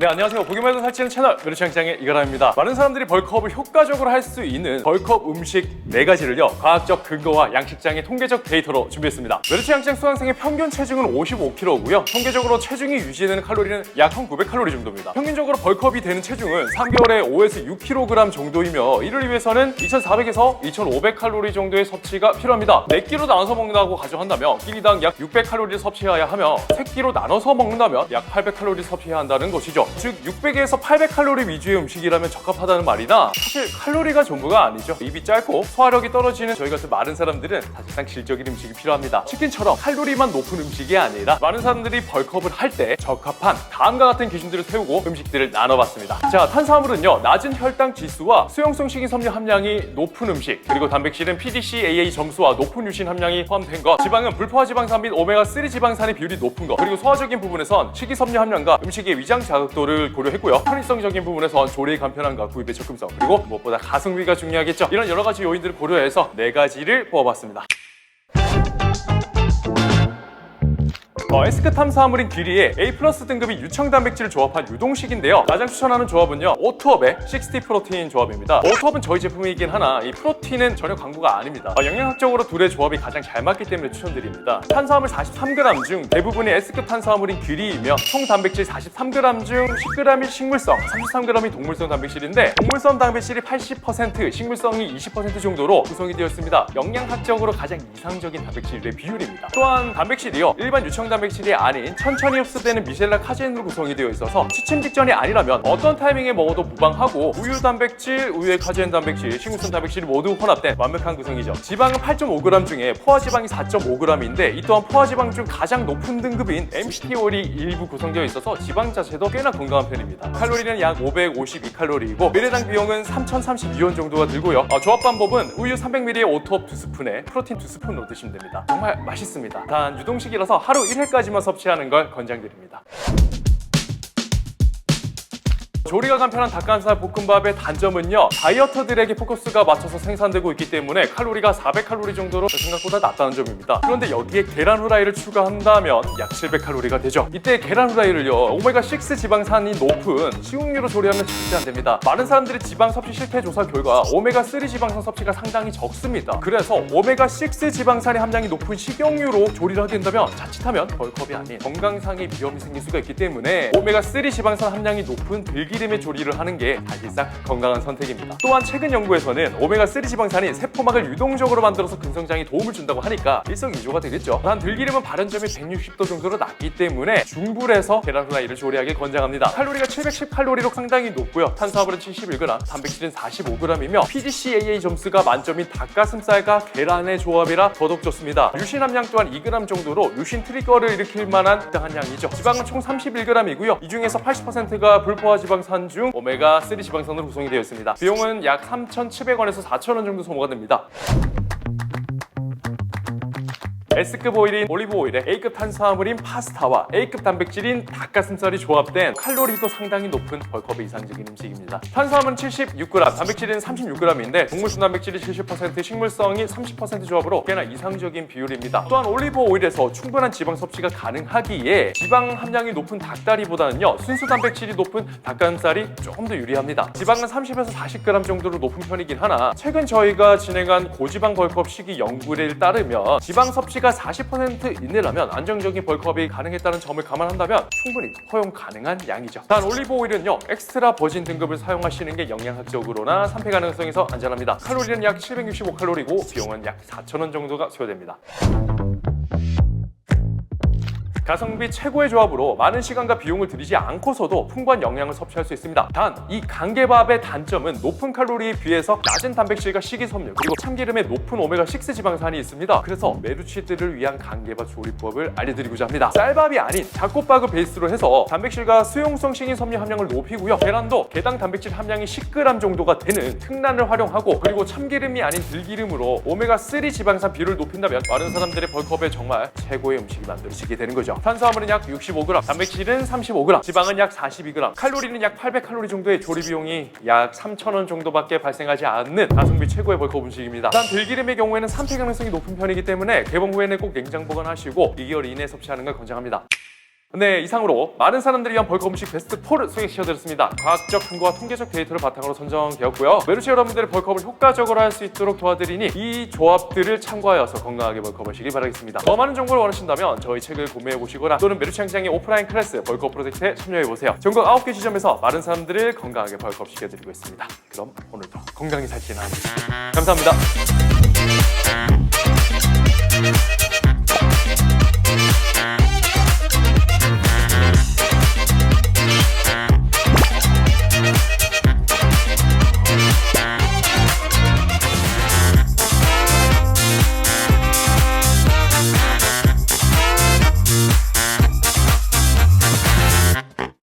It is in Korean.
네 안녕하세요. 보기만 해도 살찌는 채널 메르창장의 이가람입니다. 많은 사람들이 벌크업을 효과적으로 할 수 있는 벌크업 음식 네가지를요 과학적 근거와 양식장의 통계적 데이터로 준비했습니다. 메르창장 수강생의 평균 체중은 55kg고요. 통계적으로 체중이 유지되는 칼로리는 약 1900칼로리 정도입니다. 평균적으로 벌크업이 되는 체중은 3개월에 5에서 6kg 정도이며 이를 위해서는 2400에서 2500칼로리 정도의 섭취가 필요합니다. 4끼로 나눠서 먹는다고 가정한다면 끼니당 약 600칼로리를 섭취해야 하며 3끼로 나눠서 먹는다면 약 800칼로리 섭취해야 한다는 것이죠 즉 600에서 800칼로리 위주의 음식이라면 적합하다는 말이나 사실 칼로리가 전부가 아니죠. 입이 짧고 소화력이 떨어지는 저희 같은 마른 사람들은 사실상 질적인 음식이 필요합니다. 치킨처럼 칼로리만 높은 음식이 아니라 많은 사람들이 벌크업을 할 때 적합한 다음과 같은 기준들을 세우고 음식들을 나눠봤습니다. 자 탄수화물은요 낮은 혈당 지수와 수용성 식이섬유 함량이 높은 음식 그리고 단백질은 PDCAA 점수와 높은 유신 함량이 포함된 것 지방은 불포화 지방산 및 오메가3 지방산의 비율이 높은 것 그리고 소화적인 부분에선 식이섬유 함량과 음식의 위장 자극도 를 고려했고요. 편의성적인 부분에선 조리 간편함과 구입의 접근성 그리고 무엇보다 가성비가 중요하겠죠. 이런 여러 가지 요인들을 고려해서 네 가지를 뽑아봤습니다 어, 에스크 탐사물인 귀리에 A 플러스 등급의 유청 단백질을 조합한 유동식인데요. 가장 추천하는 조합은요. 오트업의 60 프로테인 조합입니다. 오트업은 저희 제품이긴 하나 이 프로틴은 전혀 광고가 아닙니다. 어, 영양학적으로 둘의 조합이 가장 잘 맞기 때문에 추천드립니다. 탄수화물 43g 중 대부분이 S급 탄수화물인 귀리이며 총 단백질 43g 중 10g이 식물성, 33g이 동물성 단백질인데 동물성 단백질이 80%, 식물성이 20% 정도로 구성이 되어 있습니다. 영양학적으로 가장 이상적인 단백질의 비율입니다. 또한 단백질이요. 일반 유청 단백질 이 아닌 천천히 흡수되는 미셀라 카제인으로 구성이 되어 있어서 취침 직전이 아니라면 어떤 타이밍에 먹어도 무방하고 우유 단백질, 우유의 카제인 단백질, 식물성 단백질이 모두 혼합된 완벽한 구성이죠. 지방은 8.5g 중에 포화 지방이 4.5g인데 이 또한 포화 지방 중 가장 높은 등급인 MCT 오일이 일부 구성되어 있어서 지방 자체도 꽤나 건강한 편입니다. 칼로리는 약 552칼로리이고 미래당 비용은 3,032원 정도가 들고요. 어, 조합 방법은 우유 300ml에 오트업 2스푼에 프로틴 2스푼 넣으시면 됩니다. 정말 맛있습니다. 단 유동식이라서 하루 1 회까지만 섭취하는 걸 권장드립니다. 조리가 간편한 닭가슴살 볶음밥의 단점은요 다이어터들에게 포커스가 맞춰서 생산되고 있기 때문에 칼로리가 400칼로리 정도로 생각보다 낮다는 점입니다. 그런데 여기에 계란 후라이를 추가한다면 약 700칼로리가 되죠. 이때 계란 후라이를요 오메가6 지방산이 높은 식용유로 조리하면 절대 안 됩니다. 많은 사람들이 지방 섭취 실태 조사 결과 오메가3 지방산 섭취가 상당히 적습니다. 그래서 오메가6 지방산의 함량이 높은 식용유로 조리를 하게 된다면 자칫하면 벌컵이 아닌 건강상의 위험이 생길 수가 있기 때문에 오메가3 지방산 함량이 높은 들기 름의 조리를 하는 게 사실상 건강한 선택입니다. 또한 최근 연구에서는 오메가3 지방산이 세포막을 유동적으로 만들어서 근성장에 도움을 준다고 하니까 일석이조가 되겠죠. 단 들기름은 발현점이 160도 정도로 낮기 때문에 중불에서 계란 후라이를 조리하길 권장합니다. 칼로리가 710칼로리로 상당히 높고요. 탄수화물은 71g, 단백질은 45g이며 PDCAA 점수가 만점인 닭가슴살과 계란의 조합이라 더더욱 좋습니다. 유신 함량 또한 2g 정도로 유신 트리거를 일으킬 만한 적당한 양이죠. 지방은 총 31g이고요. 이 중에서 80%가 불포화 지방 산 중 오메가3 지방산으로 구성이 되어 있습니다. 비용은 약 3,700원에서 4,000원 정도 소모가 됩니다. S급 오일인 올리브 오일에 A급 탄수화물인 파스타와 A급 단백질인 닭가슴살이 조합된 칼로리도 상당히 높은 벌컵의 이상적인 음식입니다. 탄수화물은 76g, 단백질은 36g인데 동물성 단백질이 70%, 식물성이 30% 조합으로 꽤나 이상적인 비율입니다. 또한 올리브 오일에서 충분한 지방 섭취가 가능하기에 지방 함량이 높은 닭다리보다는요 순수 단백질이 높은 닭가슴살이 조금 더 유리합니다. 지방은 30에서 40g 정도로 높은 편이긴 하나 최근 저희가 진행한 고지방 벌크업 시기 연구를 따르면 지방 섭취가 40% 이내라면 안정적인 벌크업이 가능했다는 점을 감안한다면 충분히 허용 가능한 양이죠. 단 올리브 오일은요 엑스트라 버진 등급을 사용하시는 게 영양학적으로나 산패 가능성에서 안전합니다. 칼로리는 약 765칼로리고 비용은 약 4,000원 정도가 소요됩니다. 가성비 최고의 조합으로 많은 시간과 비용을 들이지 않고서도 풍부한 영양을 섭취할 수 있습니다. 단, 이 간개밥의 단점은 높은 칼로리에 비해서 낮은 단백질과 식이섬유 그리고 참기름에 높은 오메가6 지방산이 있습니다. 그래서 메루치들을 위한 간개밥 조리법을 알려드리고자 합니다. 쌀밥이 아닌 잡곡밥을 베이스로 해서 단백질과 수용성 식이섬유 함량을 높이고요. 계란도 개당 단백질 함량이 10g 정도가 되는 특란을 활용하고 그리고 참기름이 아닌 들기름으로 오메가3 지방산 비율을 높인다면 많은 사람들의 벌크업에 정말 최고의 음식이 만들어지게 되는 거죠. 탄수화물은 약 65g, 단백질은 35g, 지방은 약 42g, 칼로리는 약 800칼로리 정도의 조리 비용이 약 3,000원 정도밖에 발생하지 않는 가성비 최고의 벌크업 음식입니다. 단 들기름의 경우에는 산패 가능성이 높은 편이기 때문에 개봉 후에는 꼭 냉장 보관하시고 2개월 이내 섭취하는 걸 권장합니다. 네, 이상으로 많은 사람들이 위한 벌크 음식 베스트 4를 소개시켜드렸습니다. 과학적 근거와 통계적 데이터를 바탕으로 선정되었고요. 메르시 여러분들의 벌크업을 효과적으로 할 수 있도록 도와드리니 이 조합들을 참고하여서 건강하게 벌크업하시길 바라겠습니다. 더 많은 정보를 원하신다면 저희 책을 구매해 보시거나 또는 메르시 양장의 오프라인 클래스 벌크업 프로젝트에 참여해 보세요. 전국 9개 지점에서 많은 사람들을 건강하게 벌크업 시켜드리고 있습니다. 그럼 오늘도 건강히 살지나 감사합니다.